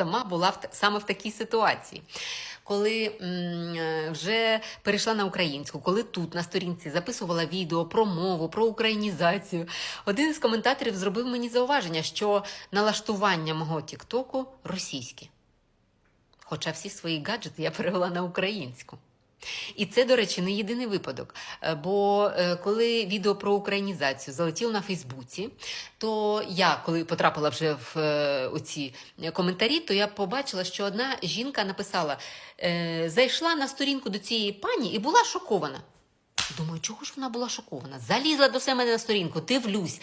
сама була в, саме в такій ситуації. Коли м, е, вже перейшла на українську, коли тут на сторінці записувала відео про мову, про українізацію, один із коментаторів зробив мені зауваження, що налаштування мого Тіктоку російське. Хоча всі свої гаджети я перевела на українську. І це, до речі, не єдиний випадок. Е, Бо е, коли відео про українізацію залетіло на Фейсбуці, то я, коли потрапила вже в е, оці коментарі, то я побачила, що одна жінка написала: зайшла на сторінку до цієї пані і була шокована. Думаю, чого ж вона була шокована? Залізла до себе на сторінку, дивлюсь.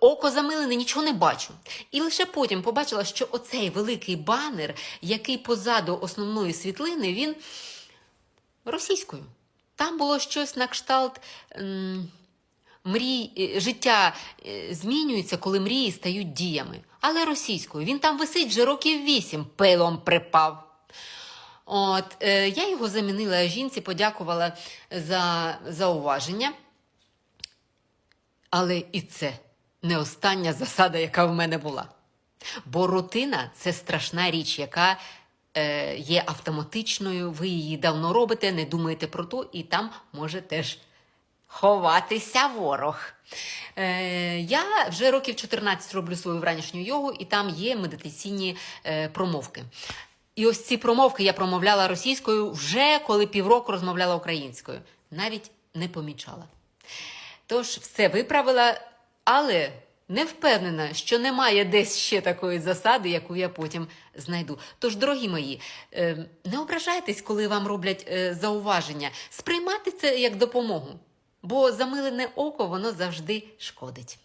Око замилене, нічого не бачу. І лише потім побачила, що оцей великий банер, який позаду основної світлини, він російською. Там було щось на кшталт мрій, е, життя е, змінюється, коли мрії стають діями. Але російською. Він там висить вже років вісім, пилом припав. От, е, я його замінила жінці, подякувала за зауваження. Але і це не остання засада, яка в мене була. Бо рутина це страшна річ, яка є автоматичною, ви її давно робите, не думаєте про то, і там може теж ховатися ворог. Е, я вже років 14 роблю свою вранішню йогу, і там є медитаційні е, промовки. І ось ці промовки я промовляла російською вже коли півроку розмовляла українською. Навіть не помічала. Тож все виправила, але не впевнена, що немає десь ще такої засади, яку я потім знайду. Тож, дорогі мої, е, не ображайтесь, коли вам роблять е, зауваження. Сприймайте це як допомогу, бо замилене око воно завжди шкодить.